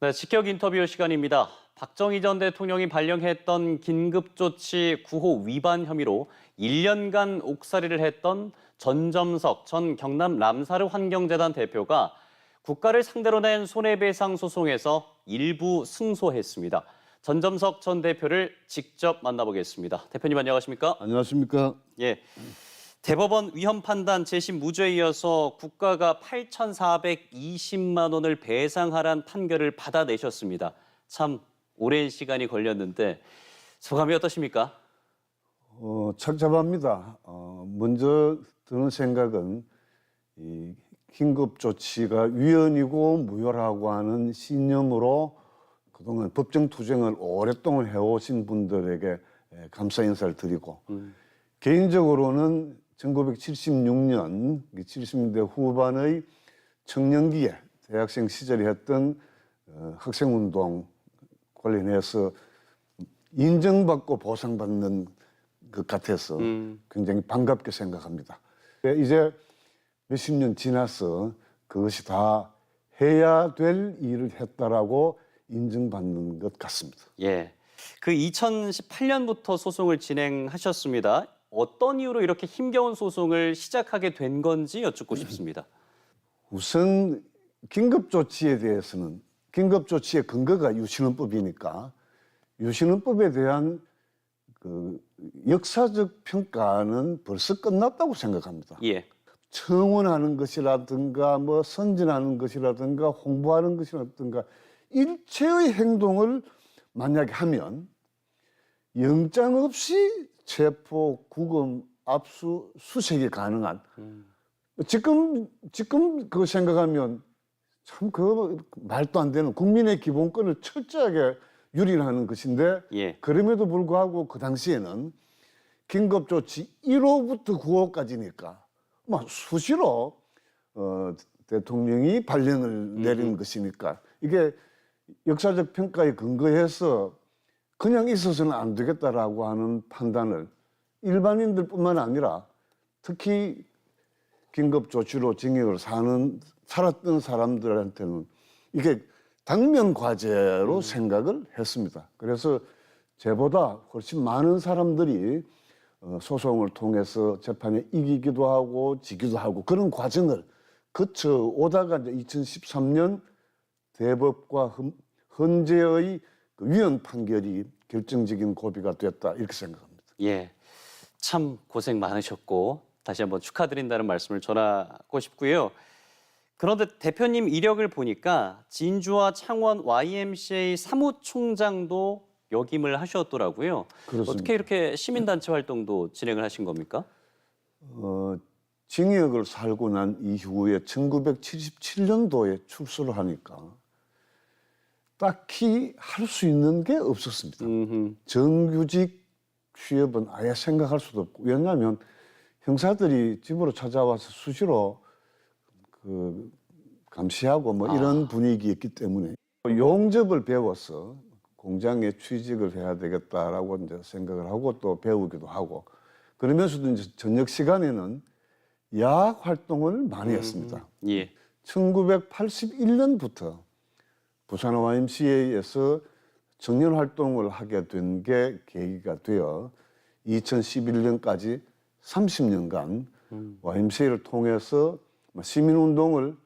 네, 직격 인터뷰 시간입니다. 박정희 전 대통령이 발령했던 긴급조치 9호 위반 혐의로 1년간 옥살이를 했던 전점석 전 경남 람사르 환경재단 대표가 국가를 상대로 낸 손해배상 소송에서 일부 승소했습니다. 전점석 전 대표를 직접 만나보겠습니다. 대표님 안녕하십니까? 안녕하십니까? 예. 대법원 위헌 판단 재심 무죄에 이어서 국가가 8,420만 원을 배상하란 판결을 받아내셨습니다. 참 오랜 시간이 걸렸는데 소감이 어떠십니까? 어, 착잡합니다. 어, 먼저 드는 생각은 이 긴급 조치가 위헌이고 무효라고 하는 신념으로 그동안 법정 투쟁을 오랫동안 해오신 분들에게 예, 감사 인사를 드리고 개인적으로는 1976년 70년대 후반의 청년기에 대학생 시절에 했던 어, 학생운동 관련해서 인정받고 보상받는 것 같아서 음. 굉장히 반갑게 생각합니다. 네, 이제 몇십 년 지나서 그것이 다 해야 될 일을 했다라고 인정받는 것 같습니다. 예. 그 2018년부터 소송을 진행하셨습니다. 어떤 이유로 이렇게 힘겨운 소송을 시작하게 된 건지 여쭙고 싶습니다. 우선 긴급 조치에 대해서는 긴급 조치의 근거가 유신헌법이니까 유신헌법에 대한 그 역사적 평가는 벌써 끝났다고 생각합니다. 예. 청원하는 것이라든가 뭐 선진하는 것이라든가 홍보하는 것이라든가 일체의 행동을 만약에 하면 영장 없이 체포, 구금, 압수, 수색이 가능한. 지금 지금 그거 생각하면 참 그 말도 안 되는 국민의 기본권을 철저하게 유린하는 것인데 예. 그럼에도 불구하고 그 당시에는 긴급조치 1호부터 9호까지니까 뭐 수시로 어, 대통령이 발령을 내린 것이니까 이게 역사적 평가에 근거해서 그냥 있어서는 안 되겠다라고 하는 판단을 일반인들뿐만 아니라 특히 긴급 조치로 징역을 사는 살았던 사람들한테는 이게 당면 과제로 생각을 했습니다. 그래서 제보다 훨씬 많은 사람들이 어, 소송을 통해서 재판에 이기기도 하고 지기도 하고 그런 과정을 거쳐 오다가 이제 2013년 대법과 헌- 헌재의 그 위헌 판결이 결정적인 고비가 됐다 이렇게 생각합니다. 예. 참 고생 많으셨고 다시 한번 축하드린다는 말씀을 전하고 싶고요. 그런데 대표님 이력을 보니까 진주와 창원 YMCA 사무총장도 역임을 하셨더라고요. 그렇습니다. 어떻게 이렇게 시민단체 활동도 진행을 하신 겁니까? 어, 징역을 살고 난 이후에 1977년도에 출소를 하니까 딱히 할 수 있는 게 없었습니다. 음흠. 정규직 취업은 아예 생각할 수도 없고 왜냐하면 형사들이 집으로 찾아와서 수시로 그 감시하고 뭐 이런 분위기였기 때문에 용접을 배워서 공장에 취직을 해야 되겠다라고 이제 생각을 하고 또 배우기도 하고 그러면서도 이제 저녁 시간에는 야학 활동을 많이 했습니다. 예. 1981년부터 부산 YMCA에서 청년 활동을 하게 된 게 계기가 되어 2011년까지 30년간 YMCA를 통해서 뭐 시민운동을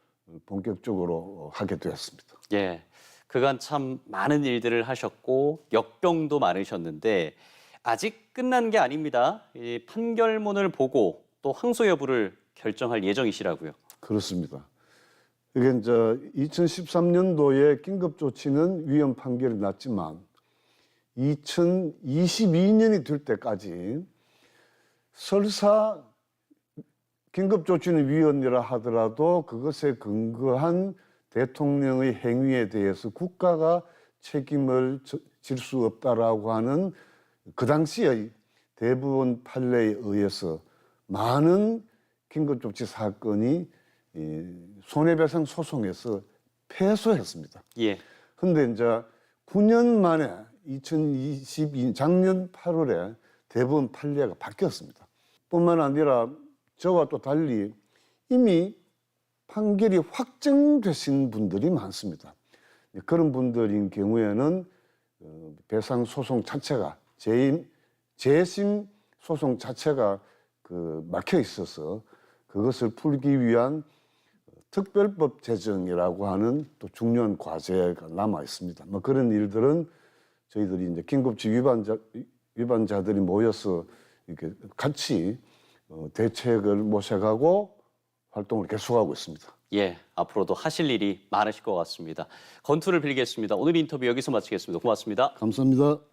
본격적으로 하게 되었습니다. 예. 그간 참 많은 일들을 하셨고 역병도 많으셨는데 아직 끝난 게 아닙니다. 이 판결문을 보고 또 항소 여부를 결정할 예정이시라고요. 그렇습니다. 이게 이제 2013년도에 긴급 조치는 위헌 판결이 났지만 2022년이 될 때까지 설사 긴급 조치는 위헌이라 하더라도 그것에 근거한 대통령의 행위에 대해서 국가가 책임을 질 수 없다라고 하는 그 당시의 대부분 판례에 의해서 많은 긴급조치 사건이 이 손해배상 소송에서 패소했습니다. 예. 근데 이제 9년 만에 2022 작년 8월에 대법원 판례가 바뀌었습니다. 뿐만 아니라 저와 또 달리 이미 판결이 확정되신 분들이 많습니다. 그런 분들인 경우에는 어, 배상 소송 자체가 재임 재심 소송 자체가 그 막혀 있어서 그것을 풀기 위한 특별법 제정이라고 하는 또 중요한 과제가 남아 있습니다. 뭐 그런 일들은 저희들이 이제 긴급지 위반자 위반자들이 모여서 이렇게 같이 어, 대책을 모색하고 활동을 계속하고 있습니다. 예, 앞으로도 하실 일이 많으실 것 같습니다. 건투를 빌겠습니다. 오늘 인터뷰 여기서 마치겠습니다. 고맙습니다. 감사합니다.